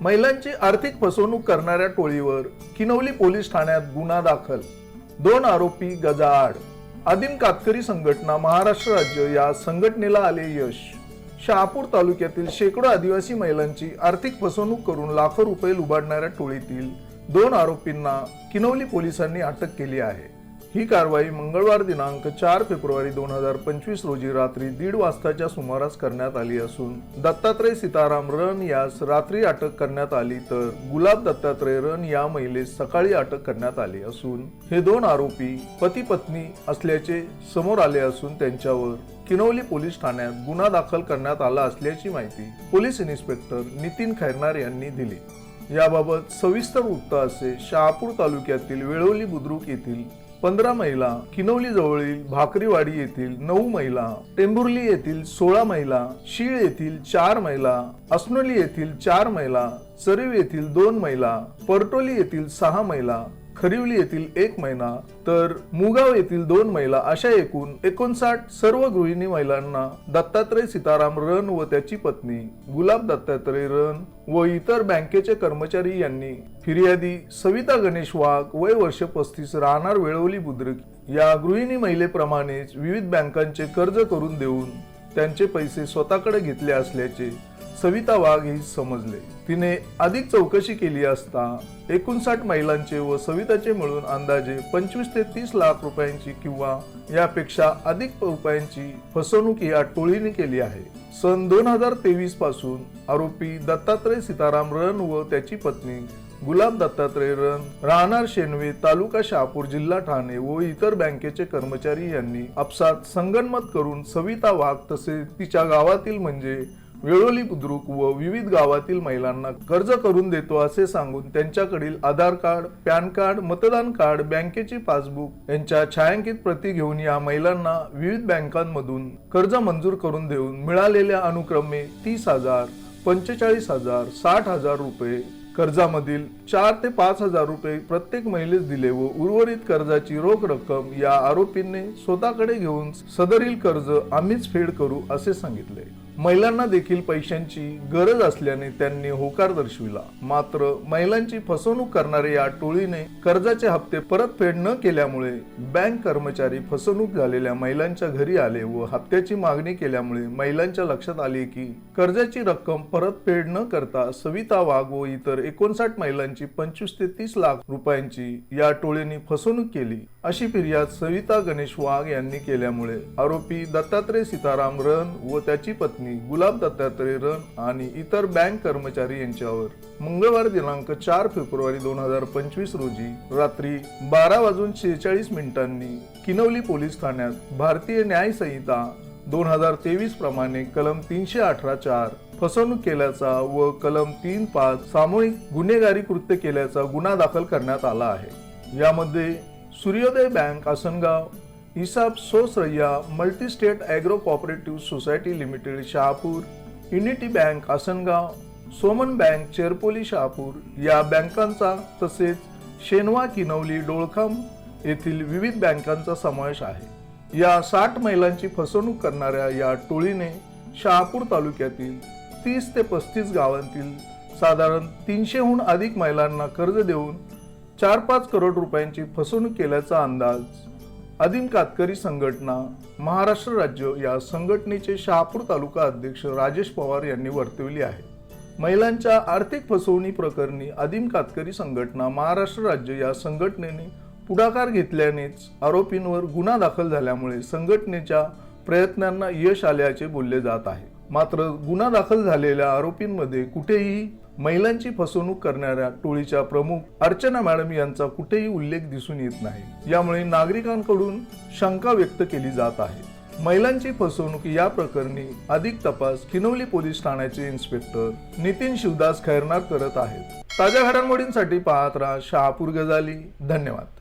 महिलांची आर्थिक फसवणूक करणाऱ्या टोळीवर किनवली पोलीस ठाण्यात गुन्हा दाखल. दोन आरोपी गजाआड. आदिम कातकरी संघटना महाराष्ट्र राज्य या संघटनेला आले यश. शहापूर तालुक्यातील शेकडो आदिवासी महिलांची आर्थिक फसवणूक करून लाखो रुपये लुबाडणाऱ्या टोळीतील दोन आरोपींना किनवली पोलिसांनी अटक केली आहे. ही कारवाई मंगळवार दिनांक चार फेब्रुवारी दोन हजार पंचवीस रोजी रात्री दीड वाजताच्या सुमारास करण्यात आली असून दत्तात्रय सीताराम रन यास रात्री अटक करण्यात आली तर गुलाब दत्तात्रय रन या महिलेस सकाळी अटक करण्यात आली असून हे दोन आरोपी पती पत्नी असल्याचे समोर आले असून त्यांच्यावर किनवली पोलीस ठाण्यात गुन्हा दाखल करण्यात आला असल्याची माहिती पोलीस इन्स्पेक्टर नितीन खैरनार यांनी दिली. याबाबत सविस्तर वृत्त असे शहापूर तालुक्यातील वेळोली बुद्रुक येथील पंधरा महिला किनवली जवळील भाकरीवाडी येथील नऊ महिला टेंभुर्ली येथील सोळा महिला शीळ येथील चार महिला अस्नोली येथील चार महिला चरीव येथील दोन महिला परटोली येथील सहा महिला खरिवली येथील एक महिला तर मुगाव येथील दोन महिला अशा एकूण एकोणसाठ सर्व गृहिणी महिलांना दत्तात्रय सीताराम रन व त्याची पत्नी गुलाब दत्तात्रय रन व इतर बँकेचे कर्मचारी यांनी फिर्यादी सविता गणेश वाघ वय वर्ष पस्तीस राहणार वेळवली बुद्रुक या गृहिणी महिलेप्रमाणेच विविध बँकांचे कर्ज करून देऊन त्यांचे पैसे स्वतःकडे घेतले असल्याचे सविता वाघ हे समजले. तिने अधिक चौकशी केली असता एकोणसाठ महिलांचे व सविताचे मिळून अंदाजे पंचवीस ते तीस लाख रुपयांची किंवा यापेक्षा अधिक रुपयांची फसवणूक या टोळीने केली आहे. सन दोन हजार तेवीसपासून आरोपी दत्तात्रय सीताराम रन व त्याची पत्नी गुलाब दत्तात्रय रन राहणार शेनवे तालुका शहापूर जिल्हा ठाणे व इतर बँकेचे कर्मचारी यांनी आपसात संगनमत करून सविता वाघ तसेच तिच्या गावातील म्हणजे वेळोली बुद्रुक व विविध गावातील महिलांना कर्ज करून देतो असे सांगून त्यांच्याकडील आधार कार्ड पॅन कार्ड मतदान कार्ड बँकेची पासबुक यांच्या छायांकित प्रती घेऊन या महिलांना विविध बँकांमधून कर्ज मंजूर करून देऊन मिळालेल्या अनुक्रमे तीस हजार पंचेचाळीस हजार साठ हजार रुपये कर्जामधील चार ते पाच हजार रुपये प्रत्येक महिलेस दिले व उर्वरित कर्जाची रोख रक्कम या आरोपींनी स्वतःकडे घेऊन सदरील कर्ज आम्हीच फेड करू असे सांगितले. महिलांना देखील पैशांची गरज असल्याने त्यांनी होकार दर्शविला. मात्र महिलांची फसवणूक करणाऱ्या या टोळीने कर्जाचे हप्ते परतफेड न केल्यामुळे बँक कर्मचारी फसवणूक झालेल्या महिलांच्या घरी आले व हप्त्याची मागणी केल्यामुळे महिलांच्या लक्षात आले की कर्जाची रक्कम परतफेड न करता सविता वाघ व इतर एकोणसाठ महिलांची पंचवीस ते तीस लाख रुपयांची या टोळीने फसवणूक केली. अशी फिर्याद सविता गणेश वाघ यांनी केल्यामुळे आरोपी दत्तात्रय सीताराम रन व त्याची पत्नी गुलाब दत्तात्रय रन आणि इतर बँक कर्मचारी यांच्यावर मंगळवार दिनांक चार फेब्रुवारी दोन हजार पंचवीस रोजी रात्री बारा वाजून शेहेचाळीस मिनिटांनी किनवली पोलीस ठाण्यात भारतीय न्याय संहिता दोन हजार तेवीस प्रमाणे कलम तीनशे अठरा चार फसवणूक केल्याचा व कलम तीन पाच सामूहिक गुन्हेगारी कृत्य केल्याचा गुन्हा दाखल करण्यात आला आहे. यामध्ये सूर्योदय बँक आसनगाव हिसाब सोसरय्या multi state agro cooperative society limited Shahapur unity bank Asangaon Soman bank Cherpoli Shahapur या बँकांचा तसेच शेनवा किनवली डोळखाम येथील विविध बँकांचा समावेश आहे. या साठ महिलांची फसवणूक करणाऱ्या या टोळीने शहापूर तालुक्यातील तीस ते पस्तीस गावांतील साधारण तीनशेहून अधिक महिलांना कर्ज देऊन चार पाच करोड रुपयांची फसवणूक केल्याचा अंदाज. आदिम कातकरी संघटना महाराष्ट्र राज्य या संघटनेचे शहापूर तालुका अध्यक्ष राजेश पवार यांनी वर्तविली आहे. महिलांच्या आर्थिक फसवणी प्रकरणी आदिम कातकरी संघटना महाराष्ट्र राज्य या संघटनेने पुढाकार घेतल्यानेच आरोपींवर गुन्हा दाखल झाल्यामुळे संघटनेच्या प्रयत्नांना यश आल्याचे बोलले जात आहे. मात्र गुन्हा दाखल झालेल्या आरोपींमध्ये कुठेही महिलांची फसवणूक करणाऱ्या टोळीच्या प्रमुख अर्चना मॅडम यांचा कुठेही उल्लेख दिसून येत नाही. यामुळे नागरिकांकडून शंका व्यक्त केली जात आहे. महिलांची फसवणूक या प्रकरणी अधिक तपास किनवली पोलीस ठाण्याचे इन्स्पेक्टर नितीन शिवदास खैरनार करत आहेत. ताज्या घडामोडींसाठी पाहत राहा शहापूर गजाली. धन्यवाद.